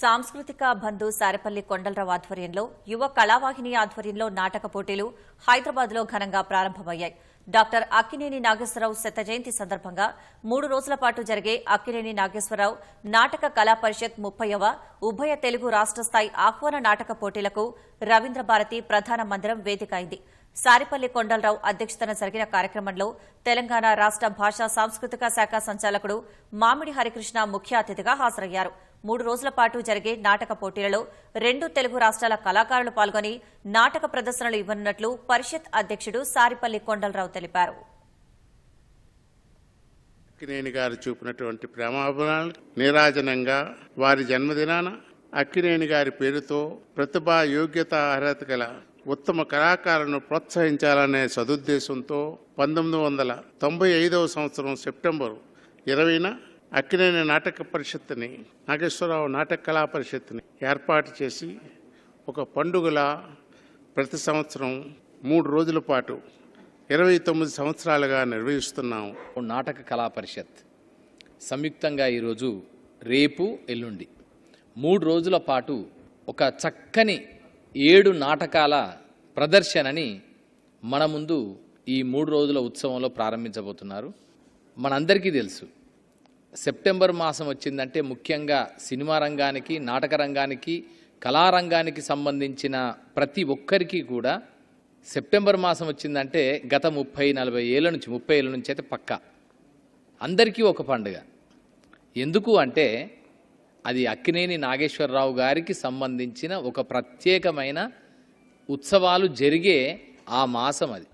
సాంస్కృతిక బంధు సారెపల్లి కొండలరావు ఆధ్వర్యంలో యువ కళావాహిని ఆధ్వర్యంలో నాటక పోటీలు హైదరాబాద్లో ఘనంగా ప్రారంభమయ్యాయి. డాక్టర్ అక్కినేని నాగేశ్వరరావు శత జయంతి సందర్భంగా మూడు రోజుల పాటు జరిగే అక్కినేని నాగేశ్వరరావు నాటక కళా పరిషత్ ముప్పైవ ఉభయ తెలుగు రాష్ట్ర స్థాయి ఆహ్వాన నాటక పోటీలకు రవీంద్ర భారతి ప్రధాన మందిరం వేదిక అయింది సారిపల్లి కొండలరావు అధ్యక్షతన జరిగిన కార్యక్రమంలో తెలంగాణ రాష్ట భాషా సాంస్కృతిక శాఖ సంచాలకుడు మామిడి హరికృష్ణ ముఖ్య అతిథిగా హాజరయ్యారు. మూడు రోజుల పాటు జరిగే నాటక పోటీలలో రెండు తెలుగు రాష్ట్రాల కళాకారులు పాల్గొని నాటక ప్రదర్శనలు ఇవ్వనున్నట్లు పరిషత్ అధ్యక్షుడు సారిపల్లి కొండలరావు తెలిపారు. అక్కినేని గారు చూపినటువంటి ప్రేమాభిమానాలు నీరాజనంగా వారి జన్మదినాన అక్కినేని గారి పేరుతో ప్రతిభా యోగ్యత అర్హత గల ఉత్తమ కళాకారులను ప్రోత్సహించాలనే సదుద్దేశంతో పంతొమ్మిది వందల తొంభై ఐదవ సంవత్సరం సెప్టెంబరు ఇరవైన అక్కినేని నాటక పరిషత్తుని నాగేశ్వరరావు నాటక కళా పరిషత్తుని ఏర్పాటు చేసి ఒక పండుగలా ప్రతి సంవత్సరం మూడు రోజుల పాటు ఇరవై తొమ్మిది సంవత్సరాలుగా నిర్వహిస్తున్నాము నాటక కళా పరిషత్. సంయుక్తంగా ఈరోజు రేపు ఎల్లుండి. మూడు రోజుల పాటు ఒక చక్కని ఏడు నాటకాల ప్రదర్శనని మన ముందు ఈ మూడు రోజుల ఉత్సవంలో ప్రారంభించబోతున్నారు. మనందరికీ తెలుసు సెప్టెంబర్ మాసం వచ్చిందంటే ముఖ్యంగా సినిమా రంగానికి నాటక రంగానికి కళారంగానికి సంబంధించిన ప్రతి ఒక్కరికి కూడా సెప్టెంబర్ మాసం వచ్చిందంటే గత ముప్పై నలభై ఏళ్ళ నుంచి ముప్పై ఏళ్ళ నుంచి అయితే పక్క. అందరికీ ఒక పండుగ. ఎందుకు అంటే అది అక్కినేని నాగేశ్వరరావు గారికి సంబంధించిన ఒక ప్రత్యేకమైన ఉత్సవాలు జరిగే ఆ మాసం అది.